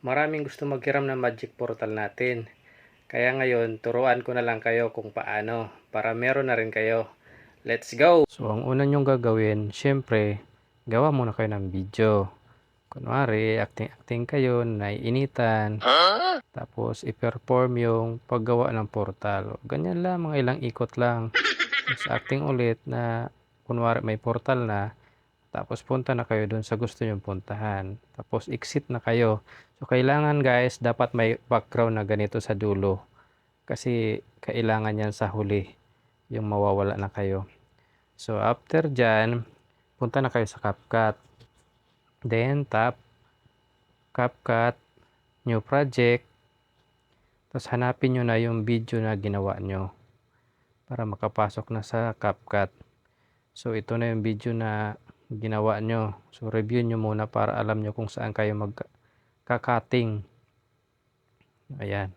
Maraming gusto maghiram ng magic portal natin. Kaya ngayon, turuan ko na lang kayo kung paano para meron na rin kayo. Let's go! So, ang una nyong gagawin, syempre, gawa muna kayo ng video. Kunwari, acting-acting kayo, naiinitan. Tapos, i-perform yung paggawa ng portal. Ganyan lang, mga ilang ikot lang. Tapos, acting ulit na, kunwari, may portal na. Tapos, punta na kayo dun sa gusto nyong puntahan. Tapos, exit na kayo. So, kailangan guys, dapat may background na ganito sa dulo. Kasi, kailangan yan sa huli. Yung mawawala na kayo. So, after dyan, punta na kayo sa CapCut. Then, tap, CapCut, new project. Tapos, hanapin nyo na yung video na ginawa nyo. Para makapasok na sa CapCut. So, ito na yung video na ginawa nyo. So, review nyo muna para alam nyo kung saan kayo magkakating. Ayan.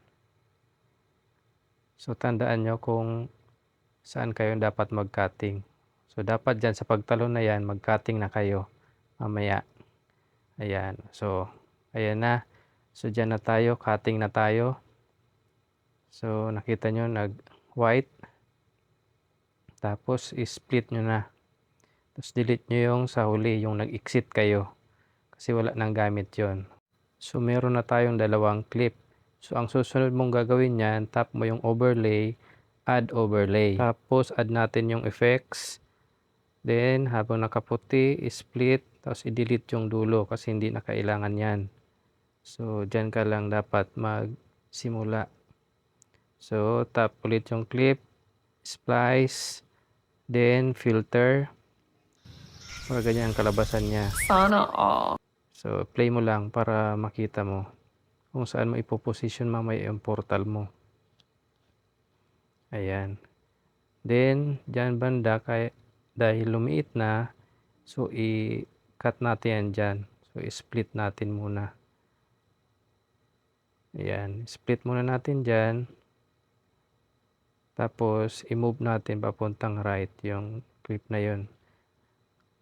So, tandaan nyo kung saan kayo dapat mag-cutting. So, dapat dyan sa pagtalon na yan, mag-cutting na kayo mamaya. Ayan. So, ayan na. So, dyan na tayo. Cutting na tayo. So, nakita nyo, nag-white. Tapos, i-split nyo na. Tapos, delete nyo yung sa huli, yung nag-exit kayo. Kasi wala nang gamit yon So, meron na tayong dalawang clip. So, ang susunod mong gagawin yan, tap mo yung overlay, add overlay. Tapos, add natin yung effects. Then, habang nakaputi, split, tapos i-delete yung dulo kasi hindi na kailangan yan. So, dyan ka lang dapat magsimula. So, tap ulit yung clip, splice, then filter. Para ganyan ang kalabasan niya. Sana all. So, play mo lang para makita mo kung saan mo ipoposition mamaya yung portal mo. Ayan. Then, dyan banda, kay, dahil lumiit na, so i-cut natin yan dyan. So, i-split natin muna. Ayan. Split muna natin dyan. Tapos, i-move natin papuntang right yung clip na yun.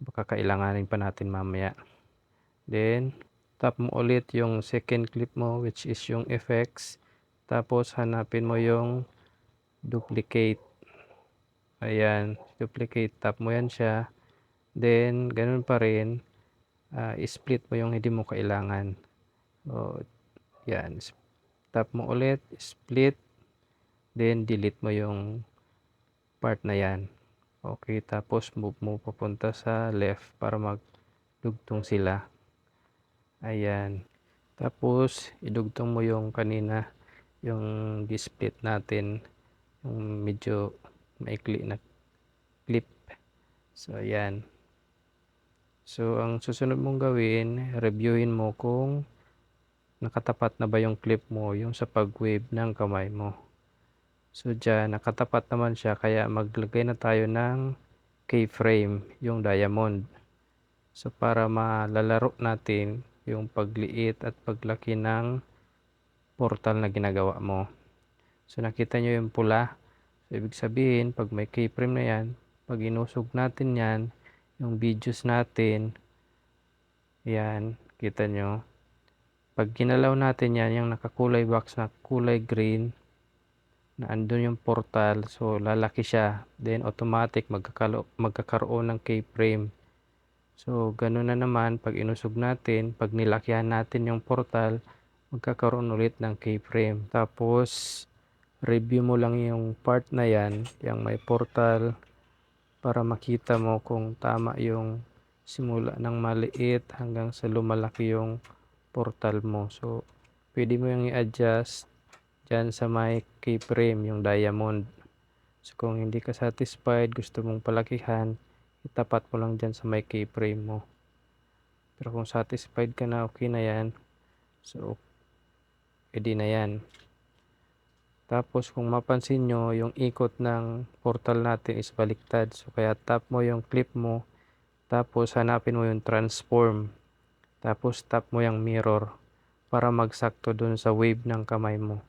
Baka kailanganin pa natin mamaya. Then, tap mo ulit yung second clip mo which is yung effects. Tapos, hanapin mo yung duplicate. Ayan, duplicate. Tap mo yan siya. Then, ganun pa rin. Uh, split mo yung hindi mo kailangan. O, yan. Tap mo ulit. Split. Then, delete mo yung part na yan. Okay, tapos move mo papunta sa left para magdugtong sila. Ayan. Tapos, idugtong mo yung kanina, yung split natin, yung medyo maikli na clip. So, ayan. So, ang susunod mong gawin, reviewin mo kung nakatapat na ba yung clip mo, yung sa pag-wave ng kamay mo. So, dyan, nakatapat naman siya, kaya maglagay na tayo ng keyframe, yung diamond. So, para malalaro natin yung pagliit at paglaki ng portal na ginagawa mo. So, nakita nyo yung pula. So, ibig sabihin, pag may keyframe na yan, pag inusog natin yan, yung videos natin, yan, kita nyo. Pag ginalaw natin yan, yung nakakulay box na kulay green, na andun yung portal, so lalaki siya. Then, automatic, magkakaroon ng keyframe. So, ganun na naman, pag inusog natin, pag nilakihan natin yung portal, magkakaroon ulit ng keyframe. Tapos, review mo lang yung part na yan, yung may portal, para makita mo kung tama yung simula ng maliit hanggang sa lumalaki yung portal mo. So, pwede mo yung i-adjust dyan sa may keyframe, yung diamond. So, kung hindi ka satisfied, gusto mong palakihan, itapat mo lang dyan sa may keyframe mo. Pero kung satisfied ka na, okay na yan. So, pwede na yan. Tapos, kung mapansin nyo, yung ikot ng portal natin is baliktad. So, kaya tap mo yung clip mo. Tapos, hanapin mo yung transform. Tapos, tap mo yung mirror para magsakto dun sa wave ng kamay mo.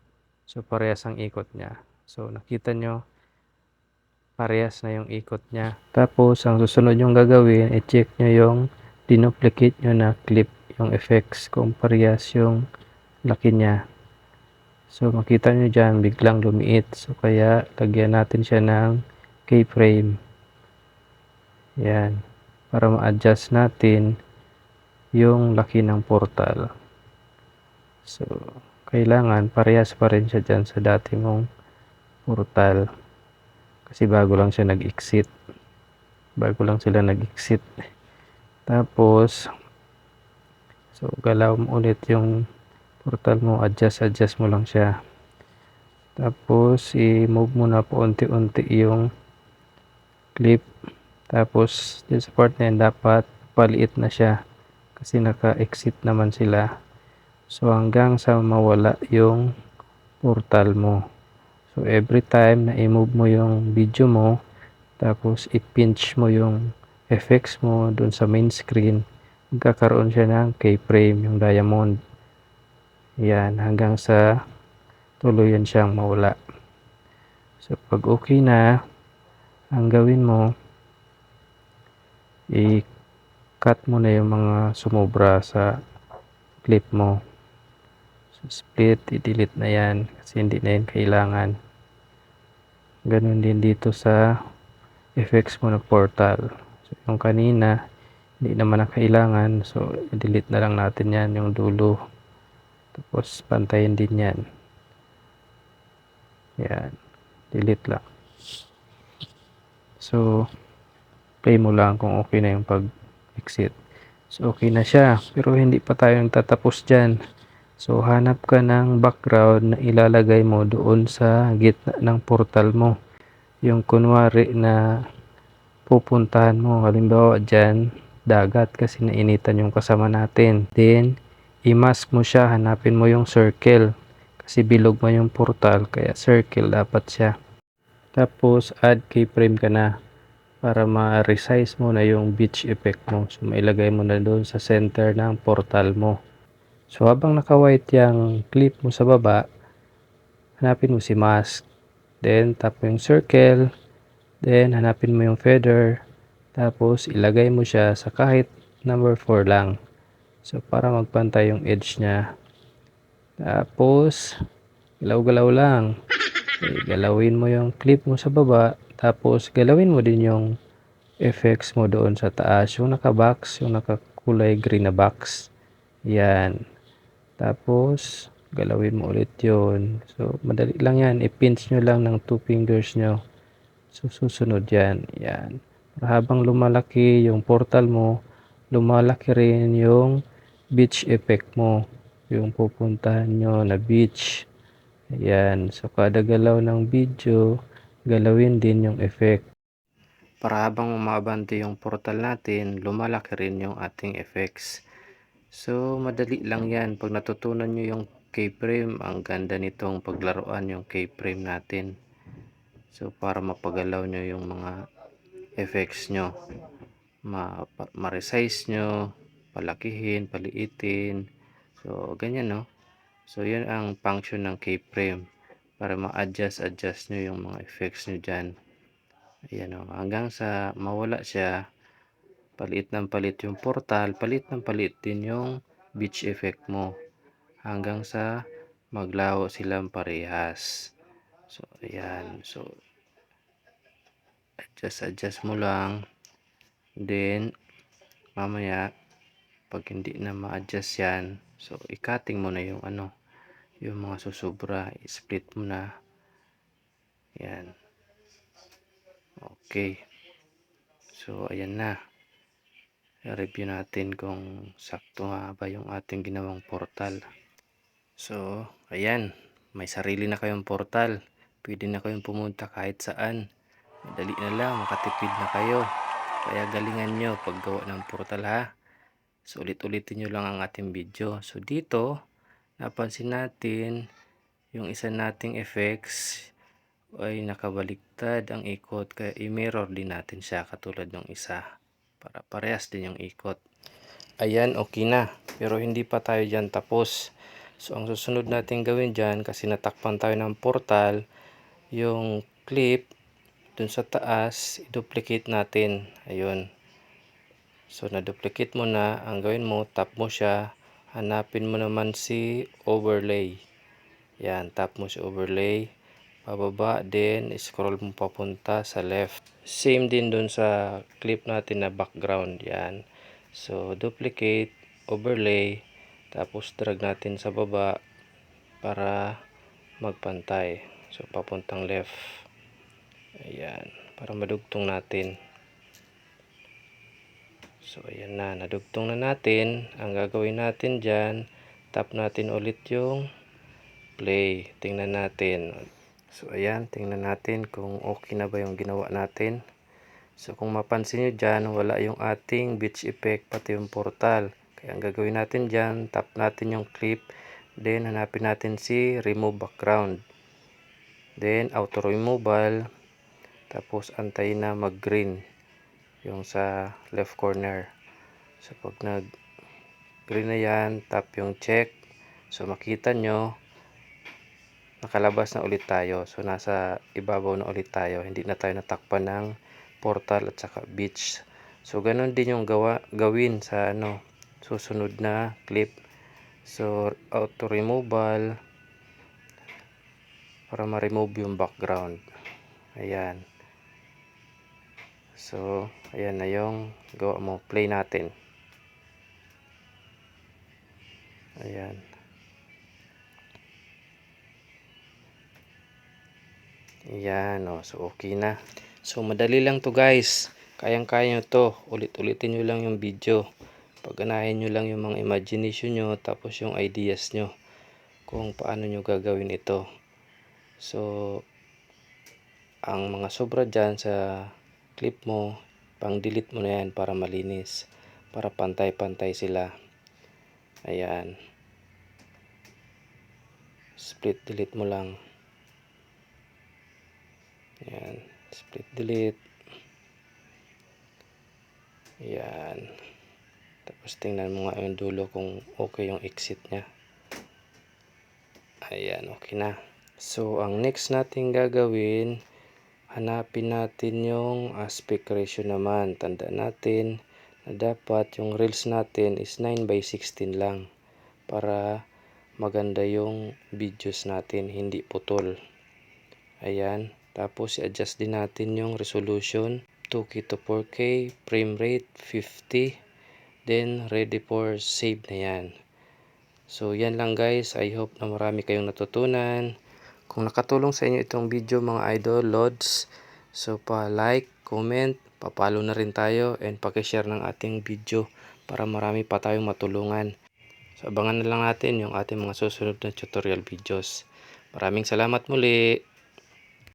So, parehas ang ikot niya. So, nakita nyo, parehas na yung ikot niya. Tapos, ang susunod yung gagawin, i-check nyo yung dinuplicate nyo na clip, yung effects, kung parehas yung laki niya. So makita nyo dyan, biglang lumiit. So kaya lagyan natin siya ng keyframe. Yan. Para ma-adjust natin yung laki ng portal. So, kailangan parehas pa rin siya dyan sa dati mong portal. Kasi bago lang siya nag-exit. Bago lang sila nag-exit. Tapos, so galaw mo ulit yung portal mo. Adjust, adjust mo lang siya. Tapos, i-move mo na po unti-unti yung clip. Tapos, dito sa part na yan, dapat paliit na siya. Kasi naka-exit naman sila. So, hanggang sa mawala yung portal mo. So, every time na i-move mo yung video mo, tapos i-pinch mo yung effects mo dun sa main screen, magkakaroon siya ng keyframe, yung diamond. Yan, hanggang sa tuluyan siyang mawala. So, pag okay na, ang gawin mo, i-cut mo na yung mga sumobra sa clip mo. Split, i-delete na yan kasi hindi na yan kailangan. Ganun din dito sa effects mo ng portal. So, yung kanina, hindi naman na kailangan. So, i-delete na lang natin yan, yung dulo. Tapos, pantayin din yan. Yan. Delete lang. So, play mo lang kung okay na yung pag-exit. So, okay na siya. Pero hindi pa tayo tatapos dyan. So, hanap ka ng background na ilalagay mo doon sa gitna ng portal mo. Yung kunwari na pupuntahan mo. Halimbawa dyan, dagat kasi nainitan yung kasama natin. Then, i-mask mo siya. Hanapin mo yung circle. Kasi bilog mo yung portal. Kaya circle dapat siya. Tapos, add keyframe ka na para ma-resize mo na yung beach effect mo. So, mailagay mo na doon sa center ng portal mo. So, habang naka-white yung clip mo sa baba, hanapin mo si mask. Then, tap mo yung circle. Then, hanapin mo yung feather. Tapos, ilagay mo siya sa kahit number 4 lang. So, para magpantay yung edge niya. Tapos, galaw-galaw lang. Okay, galawin mo yung clip mo sa baba. Tapos, galawin mo din yung effects mo doon sa taas. Yung naka-box, yung nakakulay green na box. Yan. Tapos, galawin mo ulit yun. So, madali lang yan. I-pinch nyo lang ng two fingers nyo. So, susunod yan. Yan. Para habang lumalaki yung portal mo, lumalaki rin yung beach effect mo. Yung pupuntahan nyo na beach. Ayan. So, kada galaw ng video, galawin din yung effect. Para habang umabante yung portal natin, lumalaki rin yung ating effects. So, madali lang yan. Pag natutunan nyo yung keyframe, ang ganda nitong paglaruan yung keyframe natin. So, para mapagalaw nyo yung mga effects nyo. Ma ma-resize nyo, palakihin, paliitin. So, ganyan no. So, yun ang function ng keyframe. Para ma-adjust-adjust nyo yung mga effects nyo dyan. Ayan o. Hanggang sa mawala siya, palit ng palit yung portal, palit ng palit din yung beach effect mo. Hanggang sa maglaho silang parehas. So ayan. So adjust adjust mo lang. Then mamaya pag hindi na ma-adjust yan so i-cutting mo na yung ano yung mga susubra i-split mo na. Yan okay. So ayan na review natin kung sakto nga ba yung ating ginawang portal. So ayan. May sarili na kayong portal. Pwede na kayong pumunta kahit saan. Madali na lang makatipid na kayo. Kaya galingan nyo paggawa ng portal ha? So ulit ulitin nyo lang ang ating video. So dito napansin natin yung isa nating effects ay nakabaliktad ang ikot. Kaya i-mirror din natin siya katulad ng isa para parehas din yung ikot. Ayan okay na. Pero hindi pa tayo dyan tapos. So ang susunod natin gawin dyan kasi natakpan tayo ng portal yung clip dun sa taas i-duplicate natin. Ayun. So na-duplicate mo na. Ang gawin mo tap mo siya. Hanapin mo naman si overlay. Yan, tap mo si overlay. Pababa din, scroll mo papunta sa left. Same din dun sa clip natin na background. Yan. So, duplicate, overlay, tapos drag natin sa baba para magpantay. So, papuntang left. Ayan, para madugtong natin. So, ayan na. Nadugtong na natin. Ang gagawin natin dyan, tap natin ulit yung play. Tingnan natin. So, ayan. Tingnan natin kung okay na ba yung ginawa natin. So, kung mapansin nyo dyan, wala yung ating beach effect, pati yung portal. Kaya ang gagawin natin dyan, tap natin yung clip. Then, hanapin natin si remove background. Then, auto removal. Tapos, antayin na mag-green. Yung sa left corner. So, pag nag-green na yan, tap yung check. So, makita nyo, nakalabas na ulit tayo. So, nasa ibabaw na ulit tayo. Hindi na tayo natakpan ng portal at saka beach. So, ganun din yung gawa, gawin sa ano, susunod na clip. So, auto removal para ma-remove yung background. Ayan. So, ayan na yung gawa mo. Play natin. Ayan. Ayan, oh, so okay na. So, madali lang to guys. Kayang-kaya nyo to. Ulit-ulitin nyo lang yung video. Pagganahin nyo lang yung mga imagination nyo, tapos yung ideas nyo. Kung paano nyo gagawin ito. So, ang mga sobra dyan sa clip mo, pang delete mo na yan para malinis. Para pantay-pantay sila. Ayan. Split delete mo lang. Ayan. Split delete. Ayan. Tapos tingnan mo nga yung dulo kung okay yung exit niya. Ayan, okay na. So, ang next natin gagawin, hanapin natin yung aspect ratio naman. Tandaan natin na dapat yung reels natin is 9 by 16 lang para maganda yung videos natin, hindi putol. Ayan. Tapos, i-adjust din natin yung resolution. 2K to 4K, frame rate 50. Then, ready for save na yan. So, yan lang guys. I hope na marami kayong natutunan. Kung nakatulong sa inyo itong video mga idol, lods, so pa-like, comment, papalo na rin tayo, and pakishare ng ating video para marami pa tayong matulungan. So, abangan na lang natin yung ating mga susunod na tutorial videos. Maraming salamat muli!